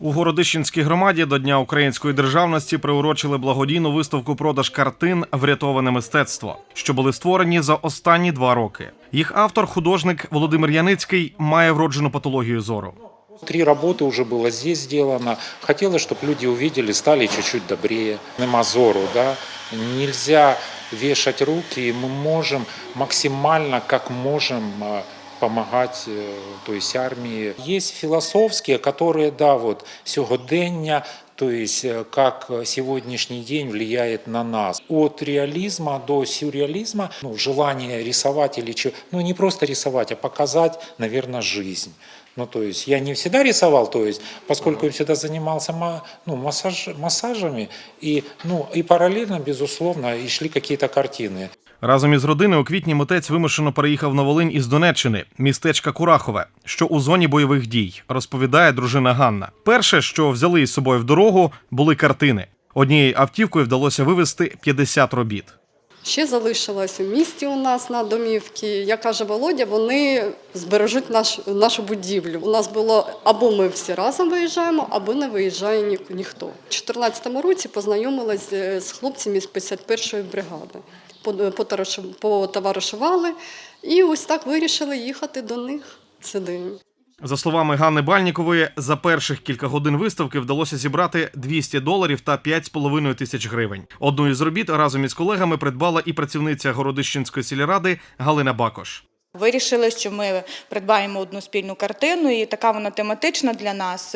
У Городищенській громаді до Дня української державності приурочили благодійну виставку продаж картин Врятоване мистецтво, що були створені за останні два роки. Їх автор, художник Володимир Яницький, має вроджену патологію зору. Три работы уже было здесь сделано. Хотелось, чтобы люди увидели, стали чуть-чуть добрее. Нема зору, да? Нельзя вешать руки, и мы можем максимально, как можем, э, помогать э, то есть армии. Есть философские, которые, да, вот, сьогодення, то есть э, как сегодняшний день влияет на нас. От реализма до сюрреализма, ну, желание рисовать или что, ну не просто рисовать, а показать, наверное, жизнь. Ну, то есть я не всегда рисовал, то есть, поскольку я всегда занимался ма- ну, массаж, массажами, и, ну, и параллельно, безусловно, и шли какие-то картины. Разом із родиною у квітні митець вимушено переїхав на Волинь із Донеччини, містечка Курахове, що у зоні бойових дій, розповідає дружина Ганна. Перше, що взяли із собою в дорогу, були картини. Однією автівкою вдалося вивезти 50 робіт. Ще залишилось у місті у нас на домівці. Як каже Володя, вони збережуть наш, нашу будівлю. У нас було або ми всі разом виїжджаємо, або не виїжджає ні, ніхто. У 2014 році познайомилась е, з хлопцями з 51-ї бригади. По- Потоваришували і ось так вирішили їхати до них сюди. За словами Ганни Бальнікової, за перших кілька годин виставки вдалося зібрати 200 доларів та 5,5 тисяч гривень. Одну із робіт разом із колегами придбала і працівниця Городищенської сільради Галина Бакош. Вирішили, що ми придбаємо одну спільну картину, і така вона тематична для нас.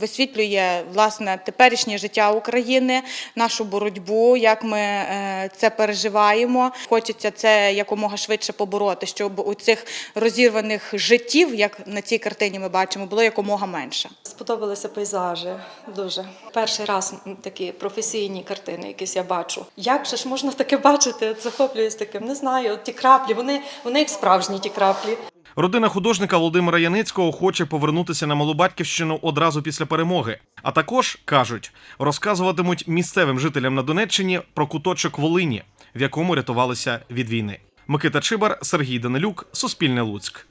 Висвітлює власне теперішнє життя України, нашу боротьбу, як ми е, це переживаємо. Хочеться це якомога швидше побороти, щоб у цих розірваних життів, як на цій картині ми бачимо, було якомога менше. Сподобалися пейзажі дуже. Перший раз такі професійні картини, якісь я бачу. Як же ж можна таке бачити? Захоплююсь таким. Не знаю, ті краплі, вони, вони як справжні ті краплі. Родина художника Володимира Яницького хоче повернутися на малу батьківщину одразу після перемоги. А також кажуть, розказуватимуть місцевим жителям на Донеччині про куточок Волині, в якому рятувалися від війни. Микита Чибар, Сергій Данилюк, Суспільне Луцьк.